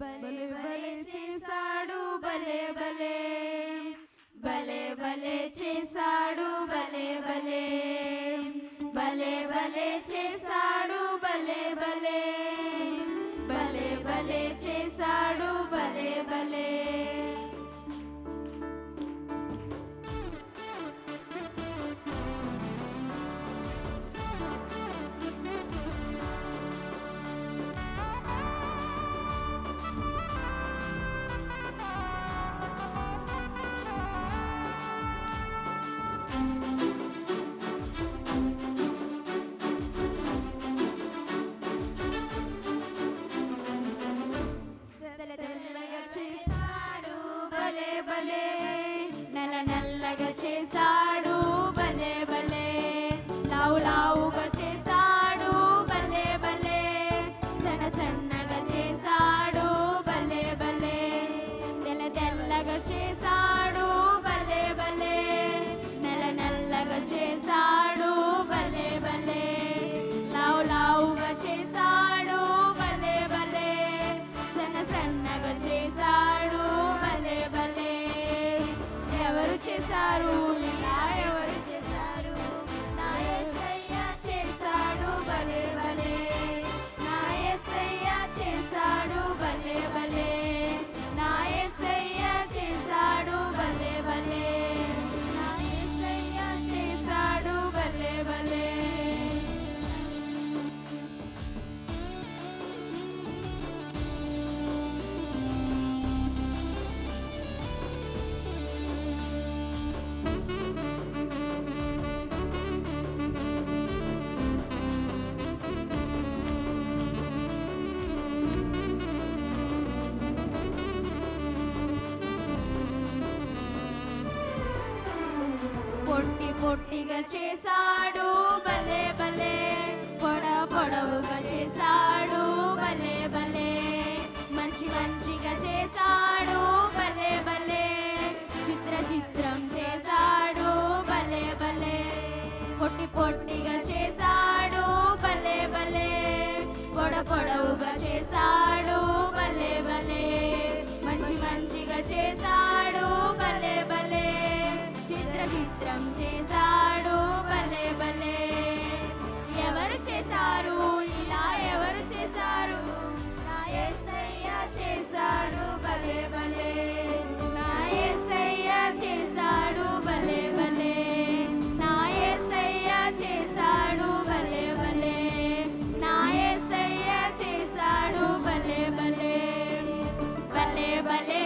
భలే భలే చేశాడు భలే భలే భలే భలే చేశాడు భలే భలే భలే భలే చేశాడు భలే భలే భలే భలే పొట్టి పొట్టిగా చేశాడు. బలే బలే పొడ పొడవుగా చేశాడు. బలే బలే మంచి మంచిగా చేశాడు. బలే బలే చిత్ర చిత్రం చేశాడు. బలే బలే పొట్టి పొట్టిగా చేశాడు. బలే బలే పొడ పొడవుగా చేశాడు. Vale.